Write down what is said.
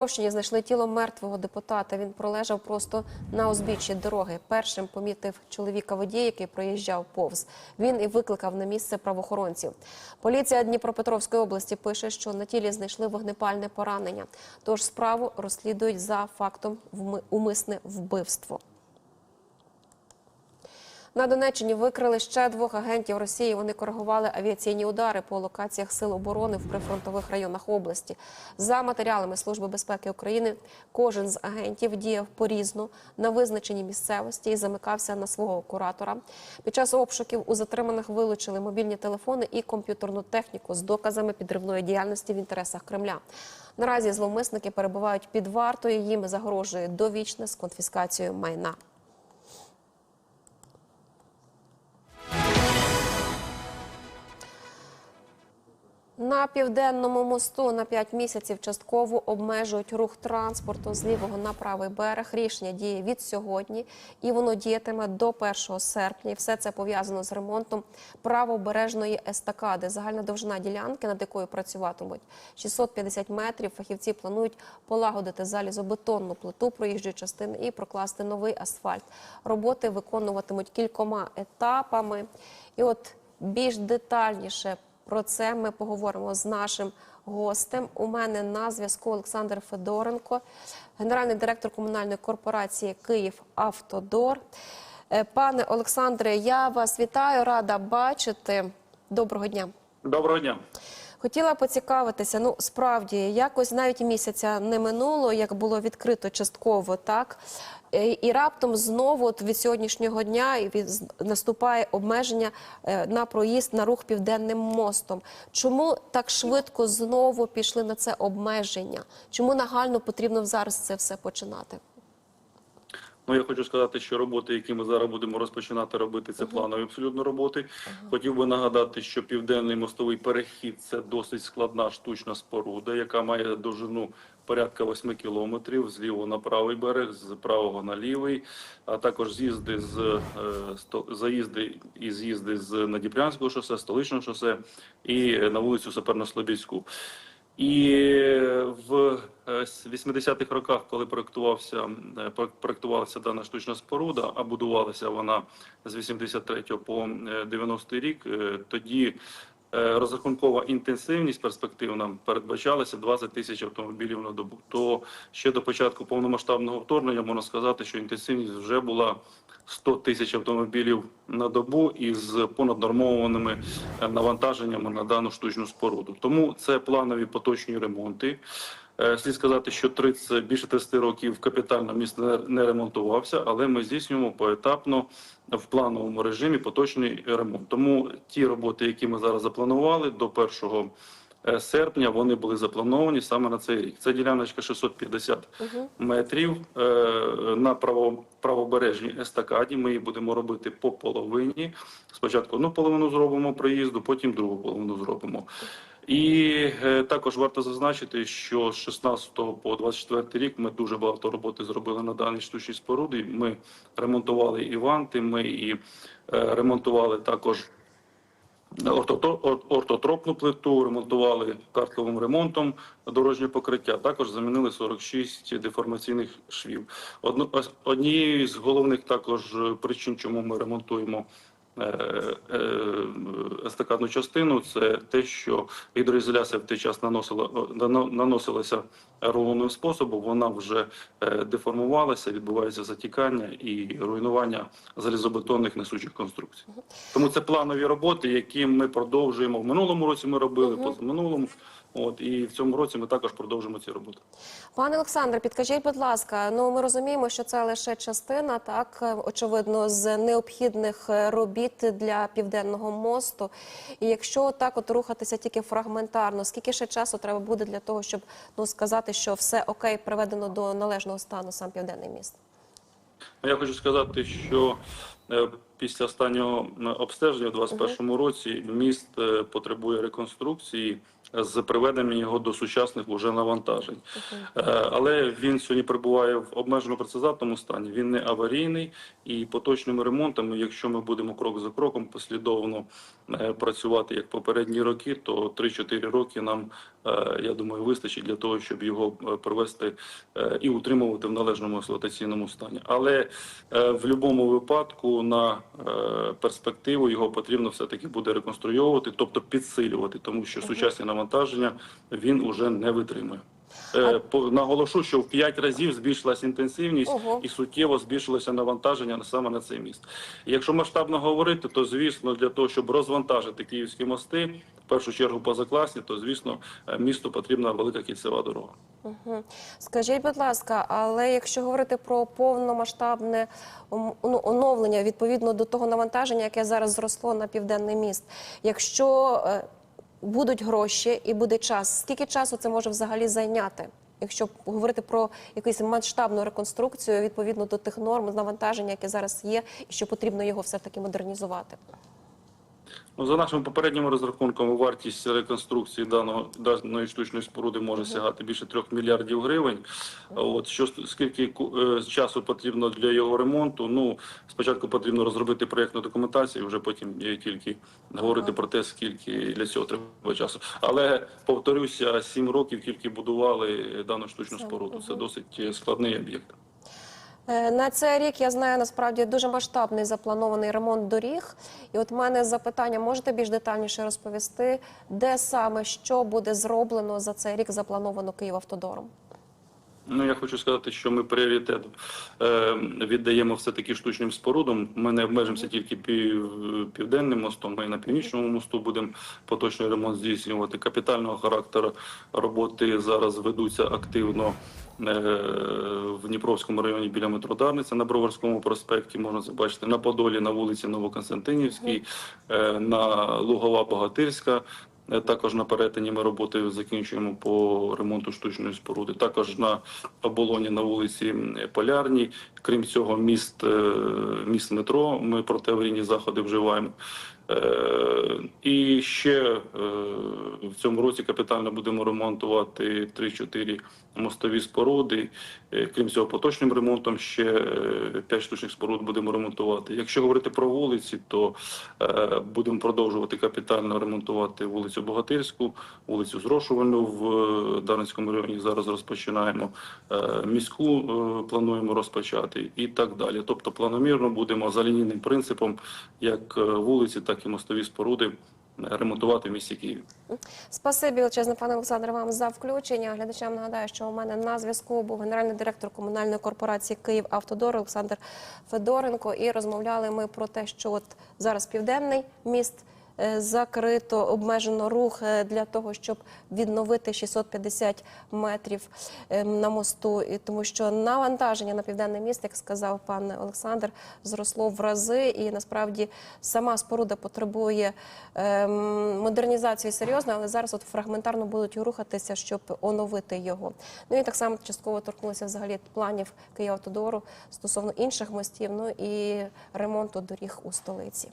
Дніпровщині знайшли тіло мертвого депутата. Він пролежав просто на узбіччі дороги. Першим помітив чоловіка водій, який проїжджав повз. Він і викликав на місце правоохоронців. Поліція Дніпропетровської області пише, що на тілі знайшли вогнепальне поранення. Тож справу розслідують за фактом умисне вбивство. На Донеччині викрили ще двох агентів Росії. Вони коригували авіаційні удари по локаціях сил оборони в прифронтових районах області. За матеріалами Служби безпеки України, кожен з агентів діяв порізно на визначеній місцевості і замикався на свого куратора. Під час обшуків у затриманих вилучили мобільні телефони і комп'ютерну техніку з доказами підривної діяльності в інтересах Кремля. Наразі зловмисники перебувають під вартою. Їм загрожує довічне з конфіскацією майна. На південному мосту на 5 місяців частково обмежують рух транспорту з лівого на правий берег. Рішення діє від сьогодні, і воно діятиме до 1 серпня. І все це пов'язано з ремонтом правобережної естакади. Загальна довжина ділянки, над якою працюватимуть 650 метрів. Фахівці планують полагодити залізобетонну плиту проїжджої частини і прокласти новий асфальт. Роботи виконуватимуть кількома етапами. І от більш детальніше про це ми поговоримо з нашим гостем. У мене на зв'язку Олександр Федоренко, генеральний директор комунальної корпорації Київ Автодор. Е, Пане Олександре, я вас вітаю, рада бачити. Доброго дня. Доброго дня. Хотіла поцікавитися. Ну справді якось навіть місяця не минуло, як було відкрито частково, так Е, і раптом знову от від сьогоднішнього дня і наступає обмеження е, на проїзд на рух південним мостом. Чому так швидко знову пішли на це обмеження? Чому нагально потрібно зараз це все починати? Ну я хочу сказати, що роботи, які ми зараз будемо розпочинати робити, це планові абсолютно роботи. Хотів би нагадати, що південний мостовий перехід це досить складна штучна споруда, яка має довжину порядка 8 кілометрів з лівого на правий берег, з правого на лівий, а також з'їзди з е, заїзди і з'їзди з Надіпрянського шосе, столичного шосе і на вулицю Саперно-Слобідську. І в е, 80-х роках, коли проектувався е, про- проектувалася дана штучна споруда, а будувалася вона з 83 по е, 90 рік, е, тоді е, розрахункова інтенсивність перспективна передбачалася 20 тисяч автомобілів на добу. То ще до початку повномасштабного вторгнення можна сказати, що інтенсивність вже була 100 тисяч автомобілів на добу із понаднормованими е, навантаженнями на дану штучну споруду. Тому це планові поточні ремонти. Е, Слід сказати, що 30, більше 30 років капітально міст не ремонтувався, але ми здійснюємо поетапно в плановому режимі поточний ремонт. Тому ті роботи, які ми зараз запланували до 1 е, серпня, вони були заплановані саме на цей рік. Це діляночка 650 метрів е, на право, правобережній естакаді. Ми її будемо робити по половині. Спочатку одну половину зробимо проїзду, потім другу половину зробимо. І е, також варто зазначити, що з 16 по 24 рік ми дуже багато роботи зробили на даній штучній споруді. Ми ремонтували і ванти, ми і е, ремонтували також ортотропну плиту, ремонтували картковим ремонтом дорожнє покриття. Також замінили 46 деформаційних швів. Однією з головних також е, причин, чому ми ремонтуємо естакадну частину, це те, що гідроізоляція в той час наносила нано- наносилася рулонним способом. Вона вже е, деформувалася, відбувається затікання і руйнування залізобетонних несучих конструкцій. Тому це планові роботи, які ми продовжуємо в минулому році. Ми робили позаминулому. От і в цьому році ми також продовжимо ці роботи. Пане Олександре, підкажіть, будь ласка, ну ми розуміємо, що це лише частина, так е, очевидно, з необхідних робіт для південного мосту. І якщо так от рухатися тільки фрагментарно, скільки ще часу треба буде для того, щоб ну сказати, що все окей, приведено до належного стану сам південний міст? Ну, Я хочу сказати, що е, після останнього е, обстеження у 2021 році міст потребує реконструкції з приведенням його до сучасних уже навантажень. Okay. Але він сьогодні перебуває в обмежено працездатному стані. Він не аварійний і поточними ремонтами, якщо ми будемо крок за кроком послідовно е, працювати як попередні роки, то 3-4 роки нам, е, я думаю, вистачить для того, щоб його е, привести е, і утримувати в належному експлуатаційному стані. Але е, в будь-якому випадку на е, перспективу його потрібно все-таки буде реконструйовувати, тобто підсилювати, тому що сучасні навантаження він уже не витримує. Е, Наголошу, що в 5 разів збільшилась інтенсивність Ого. і суттєво збільшилося навантаження саме на цей міст. І якщо масштабно говорити, то звісно для того, щоб розвантажити київські мости, в першу чергу позакласні, то звісно е, місту потрібна велика кільцева дорога. Скажіть, будь ласка, але якщо говорити про повномасштабне ну, оновлення відповідно до того навантаження, яке зараз зросло на південний міст, якщо е, будуть гроші і буде час, скільки часу це може взагалі зайняти? Якщо говорити про якусь масштабну реконструкцію відповідно до тих норм навантаження, яке зараз є, і що потрібно його все таки модернізувати? Ну, за нашими попередніми розрахунками, вартість реконструкції даного даної штучної споруди може сягати більше трьох мільярдів гривень. От що скільки е, часу потрібно для його ремонту? Ну спочатку потрібно розробити проєктну документацію, вже потім тільки говорити про те, скільки для цього треба часу. Але повторюся, сім років тільки будували дану штучну споруду. Це досить складний об'єкт. Е, На цей рік я знаю насправді дуже масштабний запланований ремонт доріг. І от в мене запитання: можете більш детальніше розповісти, де саме що буде зроблено за цей рік заплановано Київавтодором? Ну, я хочу сказати, що ми пріоритет е, віддаємо все-таки штучним спорудам. Ми не обмежимося тільки пів, південним мостом, ми і на північному мосту будемо поточний ремонт здійснювати. Капітального характеру роботи зараз ведуться активно в Дніпровському районі біля метро Дарниця на Броварському проспекті. Можна це бачити на Подолі, на вулиці Новоконстантинівській, е, на Лугова Богатирська. Е, Також на перетині ми роботи закінчуємо по ремонту штучної споруди. Також на оболоні на вулиці Полярній. Крім цього, міст, е, міст метро. Ми протиаварійні заходи вживаємо. Е, І ще е, в цьому році капітально будемо ремонтувати 3-4 мостові споруди. Е, Крім цього, поточним ремонтом ще 5 штучних споруд будемо ремонтувати. Якщо говорити про вулиці, то будемо продовжувати капітально ремонтувати вулицю Богатирську, вулицю Зрошувальну в Дарницькому районі. Зараз розпочинаємо міську плануємо розпочати і так далі. Тобто планомірно будемо за лінійним принципом, як вулиці, так і мостові споруди е, ремонтувати в місті Києві. Спасибі величезне, пане Олександре, вам за включення. Глядачам нагадаю, що у мене на зв'язку був генеральний директор комунальної корпорації Київ Автодор Олександр Федоренко. І розмовляли ми про те, що от зараз південний міст. Е, Закрито обмежено рух е, для того, щоб відновити 650 метрів е, на мосту, і тому що навантаження на південний міст, як сказав пан Олександр, зросло в рази, і насправді сама споруда потребує ем, модернізації серйозно, але зараз от фрагментарно будуть рухатися, щоб оновити його. Ну і так само частково торкнулися взагалі планів Київавтодору стосовно інших мостів, ну і ремонту доріг у столиці.